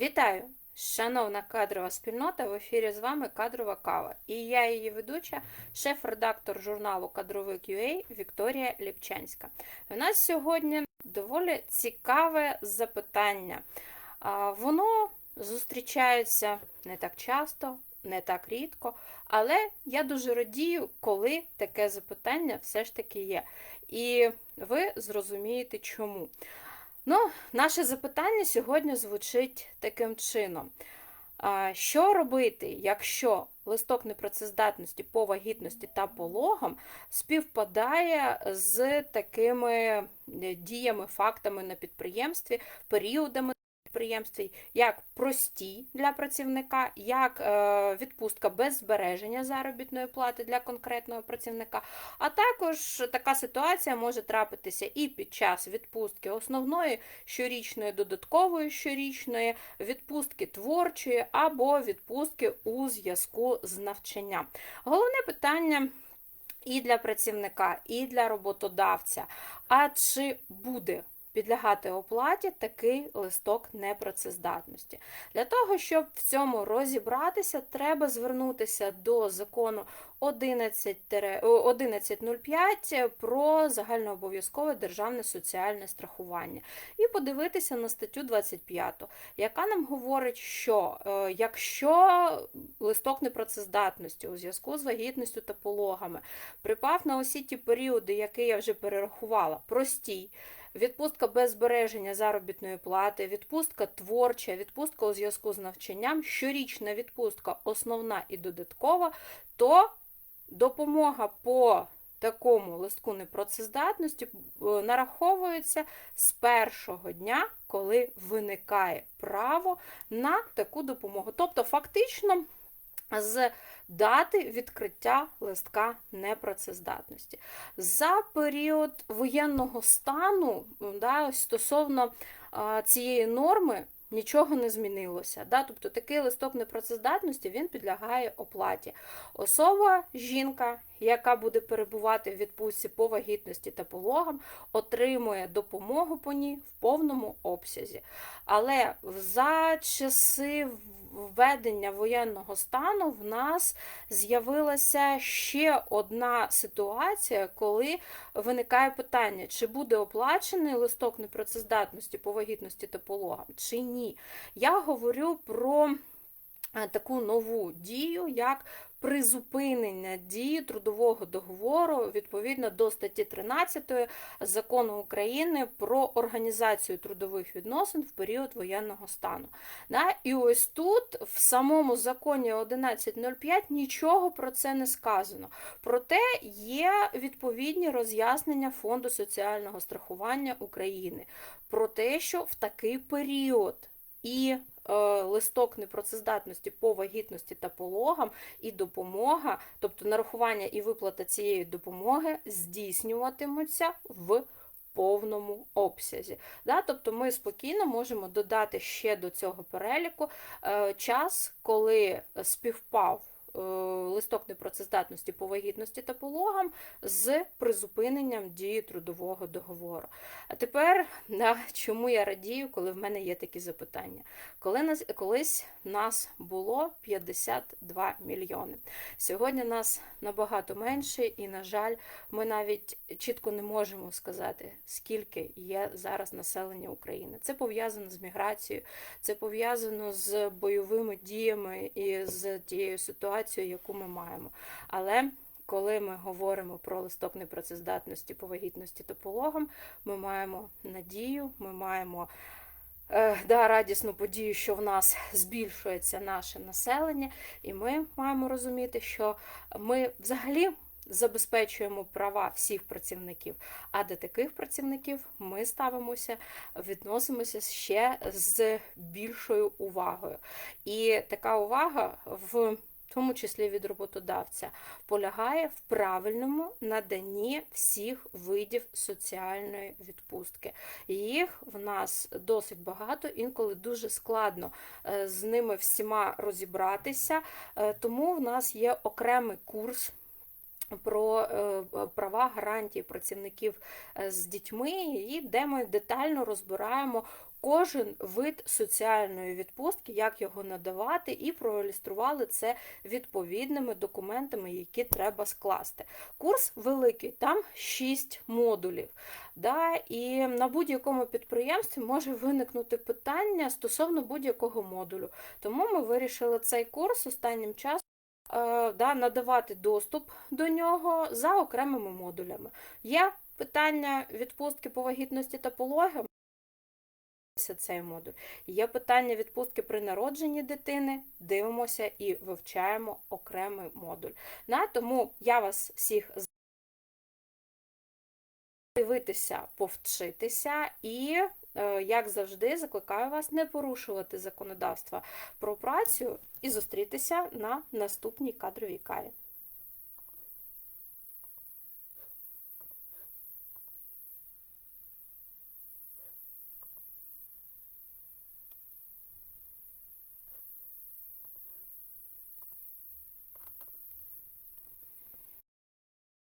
Вітаю! Шановна кадрова спільнота, в ефірі з вами Кадрова Кава. І я її ведуча, шеф-редактор журналу Кадровик.ua Вікторія Ліпчанська. У нас сьогодні доволі цікаве запитання. Воно зустрічається не так часто, не так рідко, але я дуже радію, коли таке запитання все ж таки є. І ви зрозумієте чому. Ну, наше запитання сьогодні звучить таким чином. Що робити, якщо листок непрацездатності по вагітності та пологам співпадає з такими е, діями, фактами на підприємстві, періодами підприємстві, як прості для працівника, як е, відпустка без збереження заробітної плати для конкретного працівника, а також така ситуація може трапитися і під час відпустки основної щорічної, додаткової щорічної, відпустки творчої або відпустки у зв'язку з навчанням. Головне питання. І для працівника, і для роботодавця. А чи буде підлягати оплаті такий листок непрацездатності? Для того, щоб в цьому розібратися, треба звернутися до закону 11.05 про загальнообов'язкове державне соціальне страхування і подивитися на статтю 25, яка нам говорить, що е, якщо листок непрацездатності у зв'язку з вагітністю та пологами припав на усі ті періоди, які я вже перерахувала, простій. Відпустка без збереження заробітної плати, відпустка творча, відпустка у зв'язку з навчанням, щорічна відпустка основна і додаткова, то допомога по такому листку непрацездатності е, нараховується з першого дня, коли виникає право на таку допомогу. Тобто, фактично, з дати відкриття листка непрацездатності. За період воєнного стану, да, стосовно а, цієї норми, нічого не змінилося. Да? Тобто такий листок непрацездатності він підлягає оплаті. Особа, жінка, яка буде перебувати в відпустці по вагітності та пологам, отримує допомогу по ній в повному обсязі. Але за часи введення воєнного стану в нас з'явилася ще одна ситуація, коли виникає питання, чи буде оплачений листок непрацездатності по вагітності та пологам, чи ні. Я говорю про таку нову дію, як призупинення дії трудового договору відповідно до статті 13 закону України про організацію трудових відносин в період воєнного стану. І ось тут в самому законі 11.05 нічого про це не сказано. Проте є відповідні роз'яснення Фонду соціального страхування України про те, що в такий період і е, листок непрацездатності по вагітності та пологам і допомога, тобто нарахування і виплата цієї допомоги здійснюватимуться в повному обсязі. Да? Тобто ми спокійно можемо додати ще до цього переліку е, час, коли співпав. Е, листок непрацездатності по вагітності та пологам з призупиненням дії трудового договору. А тепер, да, чому я радію, коли в мене є такі запитання? Коли нас, Колись нас було 52 мільйони. Сьогодні нас набагато менше, і, на жаль, ми навіть чітко не можемо сказати, скільки є зараз населення України. Це пов'язано з міграцією, це пов'язано з бойовими діями і з тією ситуацією ситуацію, яку ми маємо. Але коли ми говоримо про листок непрацездатності по вагітності та пологам, ми маємо надію, ми маємо е, да, радісну подію, що в нас збільшується наше населення, і ми маємо розуміти, що ми взагалі. Забезпечуємо права всіх працівників, а до таких працівників ми ставимося, відносимося ще з більшою увагою. І така увага в тому числі від роботодавця, полягає в правильному наданні всіх видів соціальної відпустки. Їх в нас досить багато, інколи дуже складно е, з ними всіма розібратися, е, тому в нас є окремий курс. Про е, права гарантії працівників з дітьми, і де ми детально розбираємо кожен вид соціальної відпустки, як його надавати, і проілюстрували це відповідними документами, які треба скласти. Курс великий, там 6 модулів. Да, і на будь-якому підприємстві може виникнути питання стосовно будь-якого модулю. Тому ми вирішили цей курс останнім часом е, да, надавати доступ до нього за окремими модулями. Є питання відпустки по вагітності та пологам. Цей модуль. Є питання відпустки при народженні дитини, дивимося і вивчаємо окремий модуль. На, тому я вас всіх дивитися, повчитися і, е, як завжди, закликаю вас не порушувати законодавства про працю і зустрітися на наступній кадровій каві.